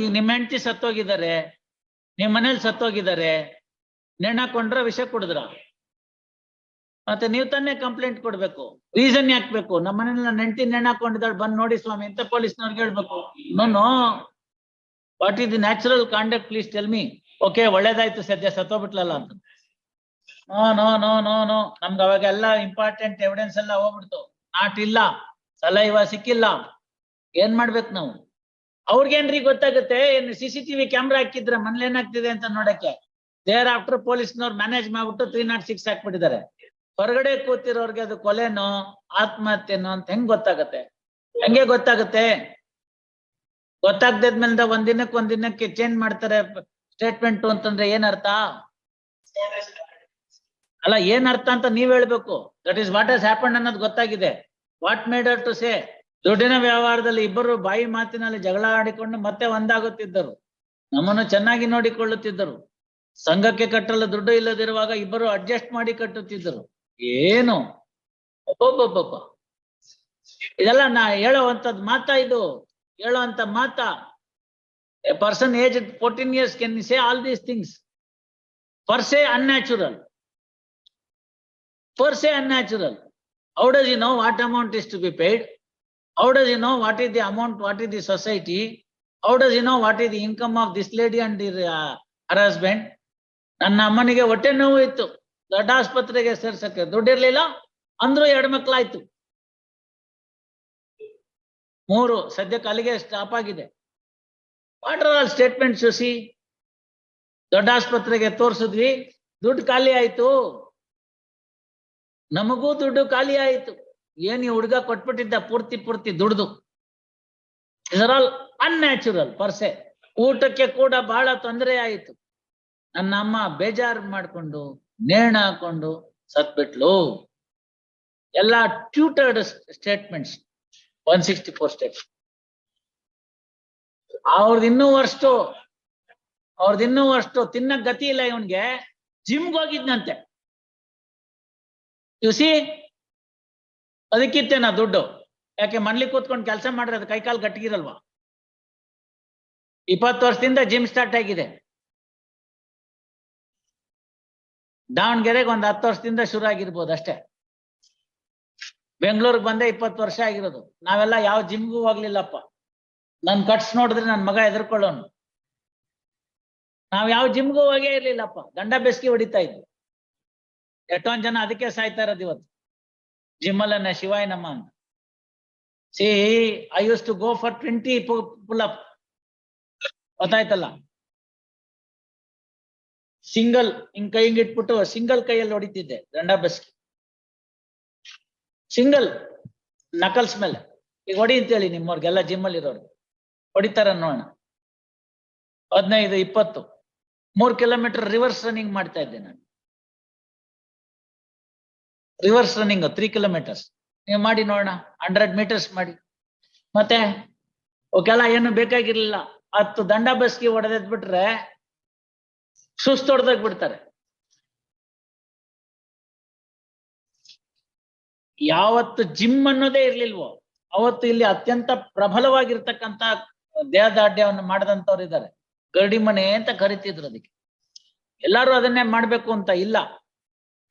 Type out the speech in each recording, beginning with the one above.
ಈಗ ನಿಮ್ಮ ಹೆಂಡತಿ ಸತ್ತೋಗಿದ್ದಾರೆ ನಿಮ್ಮ ಮನೇಲಿ ಸತ್ತೋಗಿದ್ದಾರೆ ನೇಣಾಕೊಂಡ್ರ ವಿಷ ಕುಡಿದ್ರ. ಮತ್ತೆ ನೀವು ತಾನೇ ಕಂಪ್ಲೇಂಟ್ ಕೊಡ್ಬೇಕು ರೀಸನ್ ಹಾಕ್ಬೇಕು ನಮ್ಮ ಮನೇಲಿ ನನ್ನ ಹೆಂಡತಿ ನೇಣಾಕೊಂಡಿದ್ದಾಳೆ ಬಂದ್ ನೋಡಿ ಸ್ವಾಮಿ ಅಂತ ಪೊಲೀಸ್ನವ್ರಿಗೆ ಹೇಳ್ಬೇಕು. No no what is the natural conduct please tell me okay ಒಳ್ಳೇದಾಯ್ತು ಸದ್ಯ, ಸತ್ತೋಗ್ಬಿಟ್ಲಲ್ಲ ಅಂತ. No no no no no ನಮ್ಗೆ ಅವಾಗೆಲ್ಲ ಇಂಪಾರ್ಟೆಂಟ್ ಎವಿಡೆನ್ಸ್ ಎಲ್ಲ ಹೋಗ್ಬಿಡ್ತು. ನಾಟ್ ಇಲ್ಲ. ಸಲೈವ ಸಿಕ್ಕಿಲ್ಲ. ಏನ್ ಮಾಡ್ಬೇಕು ನಾವು? ಅವ್ರಿಗೇನ್ರಿ ಗೊತ್ತಾಗುತ್ತೆ? ಏನು ಸಿ ಸಿ ಟಿವಿ ಕ್ಯಾಮ್ರಾ ಹಾಕಿದ್ರೆ ಮನೇಲಿ ಏನಾಗ್ತಿದೆ ಅಂತ ನೋಡಕ್ಕೆ? ದೇರ್ ಆಫ್ಟರ್ ಪೊಲೀಸ್ನವ್ರು ಮ್ಯಾನೇಜ್ ಮಾಡ್ಬಿಟ್ಟು ತ್ರೀ ನಾಟ್ ಸಿಕ್ಸ್ ಹಾಕ್ಬಿಟ್ಟಿದ್ದಾರೆ. ಹೊರಗಡೆ ಕೂತಿರೋರ್ಗೆ ಅದು ಕೊಲೆನೋ, ಆತ್ಮಹತ್ಯೆನೋ ಅಂತ ಹೆಂಗ್ ಗೊತ್ತಾಗತ್ತೆ? ಹೆಂಗೆ ಗೊತ್ತಾಗುತ್ತೆ? ಗೊತ್ತಾಗ್ದಿದ್ಮೇಲೆ ಒಂದ್ ದಿನಕ್ಕೆ ಒಂದ್ ದಿನಕ್ಕೆ ಚೇಂಜ್ ಮಾಡ್ತಾರೆ ಸ್ಟೇಟ್ಮೆಂಟ್ ಅಂತಂದ್ರೆ ಏನ್ ಅರ್ಥ? ಅಲ್ಲ, ಏನ್ ಅರ್ಥ ಅಂತ ನೀವ್ ಹೇಳ್ಬೇಕು. ದಟ್ ಇಸ್ ವಾಟ್ ಹ್ಯಾಪನ್ ಅನ್ನೋದು ಗೊತ್ತಾಗಿದೆ. ವಾಟ್ ಮೇಡ್ ಟು ಸೇ ದುಡ್ಡಿನ ವ್ಯವಹಾರದಲ್ಲಿ ಇಬ್ಬರು ಬಾಯಿ ಮಾತಿನಲ್ಲಿ ಜಗಳ ಆಡಿಕೊಂಡು ಮತ್ತೆ ಒಂದಾಗುತ್ತಿದ್ದರು. ನಮ್ಮನ್ನು ಚೆನ್ನಾಗಿ ನೋಡಿಕೊಳ್ಳುತ್ತಿದ್ದರು. ಸಂಘಕ್ಕೆ ಕಟ್ಟಲು ದುಡ್ಡು ಇಲ್ಲದಿರುವಾಗ ಇಬ್ಬರು ಅಡ್ಜಸ್ಟ್ ಮಾಡಿ ಕಟ್ಟುತ್ತಿದ್ದರು. ಏನು? ಒಬ್ಬೊಬ್ಬೊಬ್ಬ ಇದೆಲ್ಲ ನಾ ಹೇಳುವಂತದ್ ಮಾತ ಇದು? ಹೇಳುವಂತ ಮಾತಾ? A person age fourteen years can say all these things per se unnatural per se unnatural. How does he know what amount is to be paid? How does he know what is the amount, what is the society? How does he know what is the income of this lady and her, uh, her husband? ನನ್ನ ಅಮ್ಮನಿಗೆ ಹೊಟ್ಟೆ ನೋವು ಇತ್ತು. ದೊಡ್ಡ ಆಸ್ಪತ್ರೆಗೆ ಸೇರ್ಸಕ್ಕೆ. ದುಡ್ಡಿರ್ಲಿಲ್ಲ ಅಂದ್ರೂ ಎರಡು ಮಕ್ಕಳಾಯ್ತು ಮೂರು ಸದ್ಯಕ್ಕೆ ಅಲ್ಲಿಗೆ ಸ್ಟಾಪ್ ಆಗಿದೆ. ವಾಟ್ ಆರ್ ಆಲ್ ಸ್ಟೇಟ್ಮೆಂಟ್ ಸುಸಿ ದೊಡ್ಡ ಆಸ್ಪತ್ರೆಗೆ ತೋರಿಸಿದ್ವಿ. ದುಡ್ಡು ಖಾಲಿ ಆಯ್ತು. ನಮಗೂ ದುಡ್ಡು ಖಾಲಿ ಆಯ್ತು. ಏನ್ ಈ ಹುಡುಗ ಕೊಟ್ಬಿಟ್ಟಿದ್ದ ಪೂರ್ತಿ ಪೂರ್ತಿ ದುಡ್ದು? ಇದರ್ ಆಲ್ ಅನ್ಯಾಚುರಲ್ ಪರ್ಸೆ ಊಟಕ್ಕೆ ಕೂಡ ಬಹಳ ತೊಂದರೆ ಆಯಿತು. ನನ್ನ ಅಮ್ಮ ಬೇಜಾರು ಮಾಡ್ಕೊಂಡು, ನೇಣ ಹಾಕೊಂಡು ಸತ್ಬಿಟ್ಲು. ಎಲ್ಲ tutored statements one sixty four state ಅವ್ರದ್ದು ಇನ್ನೂ ಅಷ್ಟು ಅವ್ರದ್ದು ಇನ್ನೂ ಅಷ್ಟು ತಿನ್ನಕ್ ಗತಿ ಇಲ್ಲ ಇವನ್ಗೆ. ಜಿಮ್ಗೆ ಹೋಗಿದ್ನಂತೆ. ಯು ಸಿ ಅದಕ್ಕಿತ್ತೇನ ದುಡ್ಡು? ಯಾಕೆ ಮನ್ಲಿ ಕೂತ್ಕೊಂಡು ಕೆಲಸ ಮಾಡ್ರೆ ಅದು ಕೈಕಾಲು ಗಟ್ಟಿಗಿರಲ್ವಾ? ಇಪ್ಪತ್ತು ವರ್ಷದಿಂದ ಜಿಮ್ ಸ್ಟಾರ್ಟ್ ಆಗಿದೆ. ದಾವಣಗೆರೆಗೆ ಒಂದ್ ಹತ್ತು ವರ್ಷದಿಂದ ಶುರು ಆಗಿರ್ಬೋದು ಅಷ್ಟೇ. ಬೆಂಗಳೂರಿಗೆ ಬಂದೆ ಇಪ್ಪತ್ತು ವರ್ಷ ಆಗಿರೋದು. ನಾವೆಲ್ಲ ಯಾವ ಜಿಮ್ಗೂ ಹೋಗ್ಲಿಲ್ಲಪ್ಪ. ನನ್ ಕಟ್ಸ್ ನೋಡಿದ್ರೆ ನನ್ ಮಗ ಎದುರ್ಕೊಳ್ಳೋನು ನಾವ್ ಯಾವ ಜಿಮ್ಗೂ ಹೋಗೇ ಇರ್ಲಿಲ್ಲಪ್ಪ. ಗಂಡ ಬೆಸ್ಕಿ ಹೊಡಿತಾ ಇದ್ವಿ. ಎಷ್ಟೊಂದ್ ಜನ ಅದಕ್ಕೆ ಸಾಯ್ತಾ ಇರೋದು ಇವತ್ತು. ಶಿವಾಯ ನಮ್ಮ ಅಂತ see I use to go for twenty pull up ಗೊತ್ತಾಯ್ತಲ್ಲ ಸಿಂಗಲ್ ಹಿಂಗ್ ಕೈ ಹಿಂಗಿಟ್ಬಿಟ್ಟು ಸಿಂಗಲ್ ಕೈಯಲ್ಲಿ ಹೊಡಿತಿದ್ದೆ ದಂಡ ಬೆಸ್ಕಿ ಸಿಂಗಲ್ ನಕಲ್ಸ್ ಮೇಲೆ ಈಗ ಹೊಡಿ ಅಂತೇಳಿ ನಿಮ್ಮವ್ರಿಗೆಲ್ಲ ಜಿಮ್ ಅಲ್ಲಿ ಇರೋರು ಹೊಡಿತಾರ ನೋಡೋಣ ಹದಿನೈದು ಇಪ್ಪತ್ತು ಮೂರ್ ಕಿಲೋಮೀಟರ್ ರಿವರ್ಸ್ ರನ್ನಿಂಗ್ ಮಾಡ್ತಾ ಇದ್ದೆ ನಾನು ರಿವರ್ಸ್ ರನ್ನಿಂಗ್ ತ್ರೀ ಕಿಲೋಮೀಟರ್ಸ್ ನೀವು ಮಾಡಿ ನೋಡೋಣ ಹಂಡ್ರೆಡ್ ಮೀಟರ್ಸ್ ಮಾಡಿ. ಮತ್ತೆ ಅವಕ್ಕೆಲ್ಲ ಏನು ಬೇಕಾಗಿರ್ಲಿಲ್ಲ. ಹತ್ತು ದಂಡ ಬಸ್ಗೆ ಹೊಡೆದ್ ಬಿಟ್ರೆ ಸುಸ್ತು ಹೊಡೆದಾಗ ಬಿಡ್ತಾರೆ ಯಾವತ್ತು ಜಿಮ್ ಅನ್ನೋದೇ ಇರ್ಲಿಲ್ವೋ, ಅವತ್ತು ಇಲ್ಲಿ ಅತ್ಯಂತ ಪ್ರಬಲವಾಗಿರ್ತಕ್ಕಂತ ದೇಹದಾಢ್ಯವನ್ನು ಮಾಡಿದಂತವ್ರು ಇದ್ದಾರೆ ಗರಡಿ ಮನೆ ಅಂತ ಕರಿತಿದ್ರು ಅದಕ್ಕೆ. ಎಲ್ಲಾರು ಅದನ್ನೇ ಮಾಡ್ಬೇಕು ಅಂತ ಇಲ್ಲ.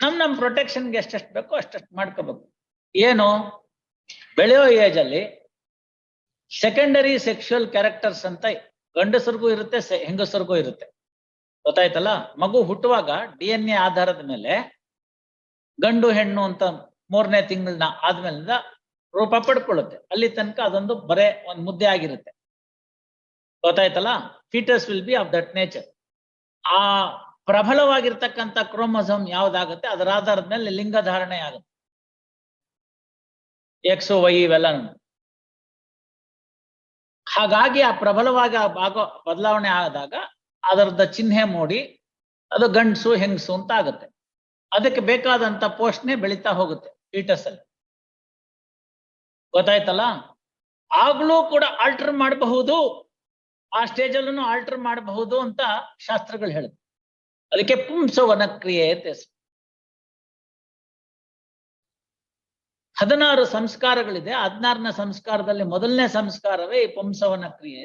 ನಮ್ ನಮ್ ಪ್ರೊಟೆಕ್ಷನ್ಗೆ ಎಷ್ಟೆಷ್ಟು ಬೇಕೋ ಅಷ್ಟೆಷ್ಟು ಮಾಡ್ಕೋಬೇಕು. ಏನು? ಬೆಳೆಯೋ ಏಜ್ ಅಲ್ಲಿ ಸೆಕೆಂಡರಿ ಸೆಕ್ಷುವಲ್ ಕ್ಯಾರೆಕ್ಟರ್ಸ್ ಅಂತ ಗಂಡಸರಿಗೂ ಇರುತ್ತೆ ಹೆಂಗಸರಿಗೂ ಇರುತ್ತೆ. ಗೊತ್ತಾಯ್ತಲ್ಲ? ಮಗು ಹುಟ್ಟುವಾಗ ಡಿ ಎನ್ ಎ ಆಧಾರದ ಮೇಲೆ ಗಂಡು ಹೆಣ್ಣು ಅಂತ ಮೂರನೇ ತಿಂಗಳನ್ನ ಆದ್ಮೇಲಿಂದ ರೂಪ ಪಡ್ಕೊಳ್ಳುತ್ತೆ. ಅಲ್ಲಿ ತನಕ ಅದೊಂದು ಬರೇ ಒಂದು ಮುದ್ದೆ ಆಗಿರುತ್ತೆ. ಗೊತ್ತಾಯ್ತಲ್ಲ? Features will be of that nature ಆ ಪ್ರಬಲವಾಗಿರ್ತಕ್ಕಂಥ ಕ್ರೋಮೋಸೋಮ್ ಯಾವ್ದಾಗುತ್ತೆ? ಅದರ ಆಧಾರದ ಮೇಲೆ ಲಿಂಗ ಧಾರಣೆ ಆಗುತ್ತೆ. ಎಕ್ಸು ವೈ ಇವೆಲ್ಲ ಹಾಗಾಗಿ ಆ ಪ್ರಬಲವಾಗಿ ಆ ಆಗೋ ಬದಲಾವಣೆ ಆದಾಗ ಅದರದ ಚಿಹ್ನೆ ಮೂಡಿ ಅದು ಗಂಡಸು, ಹೆಂಗಸು ಅಂತ ಆಗುತ್ತೆ. ಅದಕ್ಕೆ ಬೇಕಾದಂತ ಪೋಷಣೆ ಬೆಳೀತಾ ಹೋಗುತ್ತೆ ಫೀಟಸ್ ಅಲ್ಲಿ ಗೊತ್ತಾಯ್ತಲ್ಲ? ಆಗ್ಲೂ ಕೂಡ ಆಲ್ಟರ್ ಮಾಡಬಹುದು. ಆ ಸ್ಟೇಜ್ ಅಲ್ಲೂ ಆಲ್ಟರ್ ಮಾಡಬಹುದು ಅಂತ ಶಾಸ್ತ್ರಗಳು ಹೇಳುತ್ತೆ. ಅದಕ್ಕೆ ಪುಂಸವನ ಕ್ರಿಯೆ ಅಂತ ಹೆಸರು ಹದಿನಾರು ಸಂಸ್ಕಾರಗಳಿದೆ. ಹದಿನಾರನೇ ಸಂಸ್ಕಾರದಲ್ಲಿ ಮೊದಲನೇ ಸಂಸ್ಕಾರವೇ ಈ ಪುಂಸವನ ಕ್ರಿಯೆ.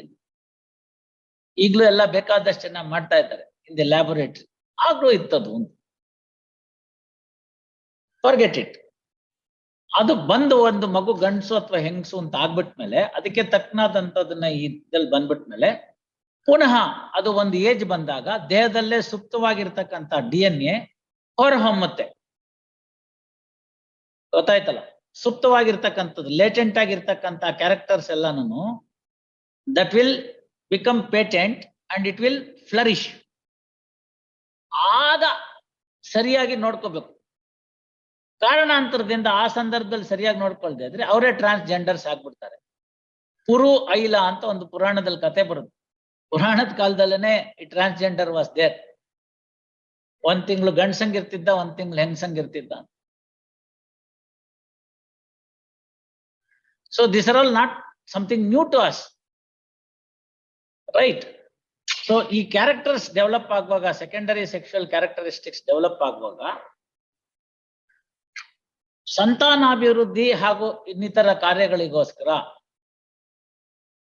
ಈಗಲೂ ಎಲ್ಲ ಬೇಕಾದಷ್ಟು ಜನ ಮಾಡ್ತಾ ಇದ್ದಾರೆ ಇನ್ ದಿ ಲ್ಯಾಬೊರೇಟರಿ. ಆಗ್ಲೂ ಇತ್ತದು ಫಾರ್ಗೆಟ್ ಇಟ್ ಅದು ಬಂದು ಒಂದು ಮಗು ಗಂಡಸು ಅಥವಾ ಹೆಂಗಸು ಅಂತ ಆಗ್ಬಿಟ್ಮೇಲೆ ಅದಕ್ಕೆ ತಕ್ಕನಾದಂತದನ್ನ ಇದ್ದಲ್ಲಿ ಬಂದ್ಬಿಟ್ಮೇಲೆ ಪುನಃ ಅದು ಒಂದು ಏಜ್ ಬಂದಾಗ ದೇಹದಲ್ಲೇ ಸುಪ್ತವಾಗಿರ್ತಕ್ಕಂಥ ಡಿ ಎನ್ ಎ ಹೊರಹೊಮ್ಮತ್ತೆ. ಗೊತ್ತಾಯ್ತಲ್ಲ? ಸುಪ್ತವಾಗಿರ್ತಕ್ಕಂಥದ್ದು ಲೇಟೆಂಟ್ ಆಗಿರ್ತಕ್ಕಂಥ ಕ್ಯಾರೆಕ್ಟರ್ಸ್ ಎಲ್ಲಾನು that will become patent and it will flourish ಆಗ ಸರಿಯಾಗಿ ನೋಡ್ಕೋಬೇಕು. ಕಾರಣಾಂತರದಿಂದ ಆ ಸಂದರ್ಭದಲ್ಲಿ ಸರಿಯಾಗಿ ನೋಡ್ಕೊಳ್ದೆ ಇದ್ರೆ ಅವರೇ ಟ್ರಾನ್ಸ್ಜೆಂಡರ್ಸ್ ಆಗ್ಬಿಡ್ತಾರೆ. ಪುರು, ಐಲ ಅಂತ ಒಂದು ಪುರಾಣದಲ್ಲಿ ಕತೆ ಬರುತ್ತೆ. ಪುರಾಣದ ಕಾಲದಲ್ಲೇನೆ ಈ ಟ್ರಾನ್ಸ್ಜೆಂಡರ್ ವಾಸ್ ದೇರ್ ಒಂದ್ ತಿಂಗಳು ಗಂಡ್ಸಂಗ್ ಇರ್ತಿದ್ದ, ಒಂದ್ ತಿಂಗಳು ಹೆಂಗ್ಸಂಗ್ ಇರ್ತಿದ್ದ. So this are all not something new to us right so ಈ ಕ್ಯಾರೆಕ್ಟರ್ಸ್ ಡೆವಲಪ್ ಆಗುವಾಗ ಸೆಕೆಂಡರಿ ಸೆಕ್ಷುವಲ್ ಕ್ಯಾರೆಕ್ಟರಿಸ್ಟಿಕ್ಸ್ ಡೆವಲಪ್ ಆಗುವಾಗ, ಸಂತಾನಾಭಿವೃದ್ಧಿ ಹಾಗೂ ಇನ್ನಿತರ ಕಾರ್ಯಗಳಿಗೋಸ್ಕರ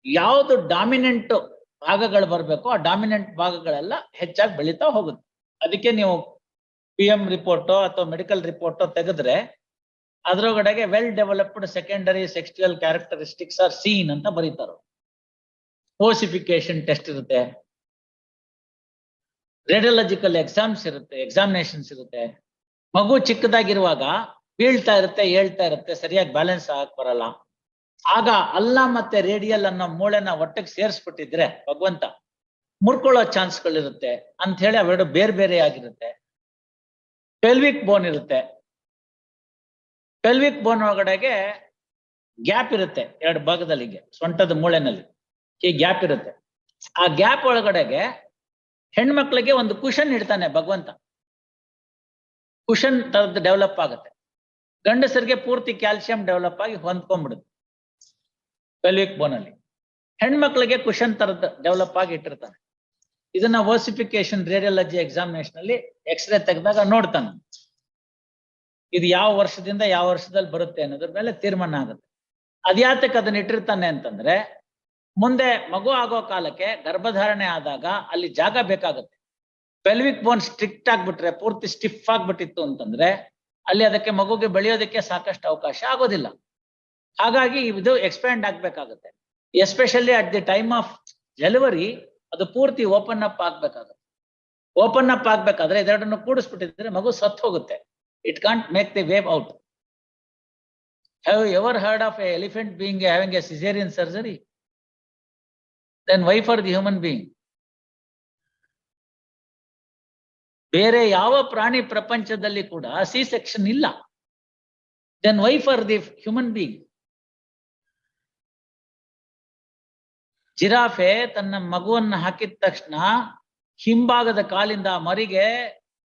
ಯಾವುದು ಡಾಮಿನೆಂಟ್ ಭಾಗಗಳು ಬರಬೇಕು, ಆ ಡಾಮಿನೆಂಟ್ ಭಾಗಗಳೆಲ್ಲ ಹೆಚ್ಚಾಗಿ ಬೆಳೀತಾ ಹೋಗುತ್ತೆ. ಅದಕ್ಕೆ ನೀವು ಪಿ ಎಂ ರಿಪೋರ್ಟೋ ಅಥವಾ ಮೆಡಿಕಲ್ ರಿಪೋರ್ಟೋ ತೆಗೆದ್ರೆ ಅದರೊಳಗಡೆಗೆ well developed secondary sexual characteristics are seen ಅಂತ ಬರೀತಾರೆ ಓಸಿಫಿಕೇಶನ್ ಟೆಸ್ಟ್ ಇರುತ್ತೆ. ರೇಡಿಯೋಲಾಜಿಕಲ್ ಎಕ್ಸಾಮ್ಸ್ ಇರುತ್ತೆ ಎಕ್ಸಾಮಿನೇಷನ್ಸ್ ಇರುತ್ತೆ. ಮಗು ಚಿಕ್ಕದಾಗಿರುವಾಗ ಬೀಳ್ತಾ ಇರುತ್ತೆ ಹೇಳ್ತಾ ಇರುತ್ತೆ, ಸರಿಯಾಗಿ ಬ್ಯಾಲೆನ್ಸ್ ಆಗಕ್ ಬರಲ್ಲ. ಆಗ ಅಲ್ಲ ಮತ್ತೆ ರೇಡಿಯಲ್ ಅನ್ನೋ ಮೂಳೆನ ಒಟ್ಟಿಗೆ ಸೇರಿಸ್ಬಿಟ್ಟಿದ್ರೆ ಭಗವಂತ ಮುರ್ಕೊಳ್ಳೋ ಚಾನ್ಸ್ಗಳಿರುತ್ತೆ ಅಂತ ಹೇಳಿ ಅವೆರಡು ಬೇರೆ ಬೇರೆ ಆಗಿರುತ್ತೆ. ಪೆಲ್ವಿಕ್ ಬೋನ್ ಇರುತ್ತೆ. ಪೆಲ್ವಿಕ್ ಬೋನ್ ಒಳಗಡೆಗೆ ಗ್ಯಾಪ್ ಇರುತ್ತೆ ಎರಡು ಭಾಗದಲ್ಲಿ ಸೊಂಟದ ಮೂಳೆನಲ್ಲಿ ಈ ಗ್ಯಾಪ್ ಇರುತ್ತೆ. ಆ ಗ್ಯಾಪ್ ಒಳಗಡೆಗೆ ಹೆಣ್ಮಕ್ಳಿಗೆ ಒಂದು ಕುಷನ್ ಇಡ್ತಾನೆ ಭಗವಂತ. ಕುಶನ್ ತರದ್ದು ಡೆವಲಪ್ ಆಗುತ್ತೆ. ಗಂಡಸರಿಗೆ ಪೂರ್ತಿ ಕ್ಯಾಲ್ಸಿಯಂ ಡೆವಲಪ್ ಆಗಿ ಹೊಂದ್ಕೊಂಡ್ಬಿಡುತ್ತೆ. ಪೆಲ್ವಿಕ್ ಬೋನ್ ಅಲ್ಲಿ ಹೆಣ್ಮಕ್ಳಿಗೆ ಕ್ವಶನ್ ತರದ ಡೆವಲಪ್ ಆಗಿ ಇಟ್ಟಿರ್ತಾನೆ. ಇದನ್ನ ವರ್ಸಿಫಿಕೇಶನ್ ರೇಡಿಯಾಲಜಿ ಎಕ್ಸಾಮಿನೇಷನ್ ಅಲ್ಲಿ ಎಕ್ಸ್ರೇ ತೆಗೆದಾಗ ನೋಡ್ತಾನೆ. ಇದು ಯಾವ ವರ್ಷದಿಂದ ಯಾವ ವರ್ಷದಲ್ಲಿ ಬರುತ್ತೆ ಅನ್ನೋದ್ರ ಮೇಲೆ ತೀರ್ಮಾನ ಆಗುತ್ತೆ. ಅದ್ಯಾತಕ್ಕೆ ಅದನ್ನ ಇಟ್ಟಿರ್ತಾನೆ ಅಂತಂದ್ರೆ, ಮುಂದೆ ಮಗು ಆಗೋ ಕಾಲಕ್ಕೆ ಗರ್ಭಧಾರಣೆ ಆದಾಗ ಅಲ್ಲಿ ಜಾಗ ಬೇಕಾಗುತ್ತೆ. ಪೆಲ್ವಿಕ್ ಬೋನ್ ಸ್ಟ್ರಿಕ್ಟ್ ಆಗ್ಬಿಟ್ರೆ, ಪೂರ್ತಿ ಸ್ಟಿಫ್ ಆಗ್ಬಿಟ್ಟಿತ್ತು ಅಂತಂದ್ರೆ, ಅಲ್ಲಿ ಅದಕ್ಕೆ ಮಗುಗೆ ಬೆಳೆಯೋದಕ್ಕೆ ಸಾಕಷ್ಟು ಅವಕಾಶ ಆಗೋದಿಲ್ಲ. ಹಾಗಾಗಿ ಇದು expand ಆಗ್ಬೇಕಾಗುತ್ತೆ. Especially at the time of delivery ಅದು ಪೂರ್ತಿ ಓಪನ್ ಅಪ್ ಆಗ್ಬೇಕಾಗುತ್ತೆ. ಓಪನ್ ಅಪ್ ಆಗ್ಬೇಕಾದ್ರೆ ಇದೆರಡನ್ನು ಕೂಡಿಸ್ಬಿಟ್ಟಿದ್ರೆ ಮಗು ಸತ್ತು ಹೋಗುತ್ತೆ. It can't make the wave out have ever heard of a elephant being having a caesarean surgery then why for the human being ಬೇರೆ ಯಾವ ಪ್ರಾಣಿ ಪ್ರಪಂಚದಲ್ಲಿ ಕೂಡ ಸಿ ಸೆಕ್ಷನ್ ಇಲ್ಲ. Then why for the human being giraffe ತನ್ನ ಮಗುವನ್ನ ಹಾಕಿದ ತಕ್ಷಣ ಹಿಂಭಾಗದ ಕಾಲಿಂದ ಮರಿಗೆ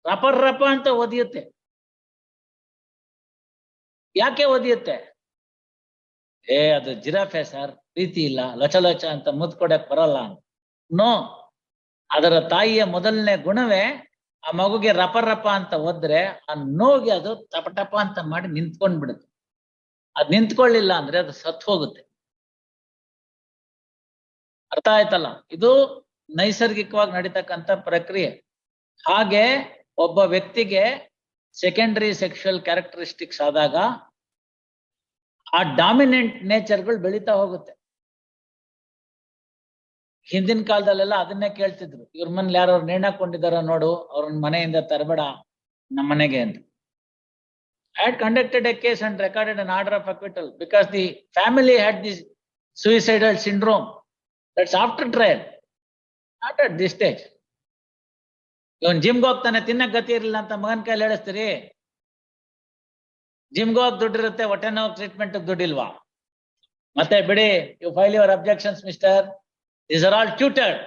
ರಪರ್ರಪ ರಪ ಅಂತ ಒದಿಯುತ್ತೆ. ಯಾಕೆ ಒದಿಯುತ್ತೆ? ಏ, ಅದು ಜಿರಾಫೆ ಸರ್, ಪ್ರೀತಿ ಇಲ್ಲ, ಲಚ ಲಚ ಅಂತ ಮುದ್ಕೊಡಕ್ ಬರಲ್ಲ ಅಂತ. ನೋ, ಅದರ ತಾಯಿಯ ಮೊದಲನೇ ಗುಣವೇ ಆ ಮಗುಗೆ ರಪ ರಪ ಅಂತ ಒದ್ರೆ ಆ ನೋಗೆ ಅದು ಟಪ ಟಪ ಅಂತ ಮಾಡಿ ನಿಂತ್ಕೊಂಡ್ಬಿಡುತ್ತೆ. ಅದ್ ನಿಂತ್ಕೊಳ್ಳಿಲ್ಲ ಅಂದ್ರೆ ಅದು ಸತ್ ಹೋಗುತ್ತೆ. ಅರ್ಥ ಆಯ್ತಲ್ಲ? ಇದು ನೈಸರ್ಗಿಕವಾಗಿ ನಡೀತಕ್ಕಂಥ ಪ್ರಕ್ರಿಯೆ. ಹಾಗೆ ಒಬ್ಬ ವ್ಯಕ್ತಿಗೆ ಸೆಕೆಂಡರಿ ಸೆಕ್ಷುವಲ್ ಕ್ಯಾರೆಕ್ಟರಿಸ್ಟಿಕ್ಸ್ ಆದಾಗ ಆ ಡಾಮಿನೆಂಟ್ ನೇಚರ್ಗಳು ಬೆಳೀತಾ ಹೋಗುತ್ತೆ. ಹಿಂದಿನ ಕಾಲದಲ್ಲೆಲ್ಲ ಅದನ್ನೇ ಕೇಳ್ತಿದ್ರು. ಇವ್ರ ಮನೇಲಿ ಯಾರು ನೇಣಾಕೊಂಡಿದಾರ ನೋಡು, ಅವ್ರನ್ನ ಮನೆಯಿಂದ ತರಬೇಡ, ನಮ್ಮ ಮನೆಗೆ ಅಂತ. Had conducted a case and recorded an order of acquittal because the family had this suicidal suicidal syndrome. That's after trial, at this stage. ಇವನ್ ಜಿಮ್ಗೆ ಹೋಗ್ತಾನೆ ತಿನ್ನಕ್ ಗತಿ ಇರಲಿಲ್ಲ ಅಂತ ಮಗನ್ ಕೈಲಿ ಹೇಳಿಸ್ತೀರಿ ಜಿಮ್ಗೆ ಹೋಗ್ ದುಡ್ಡಿರುತ್ತೆ ಹೊಟ್ಟೆ ನೋವು ಟ್ರೀಟ್ಮೆಂಟ್ ದುಡ್ಡಿಲ್ವಾ ಮತ್ತೆ ಬಿಡಿ you file your objections mister these are all tutored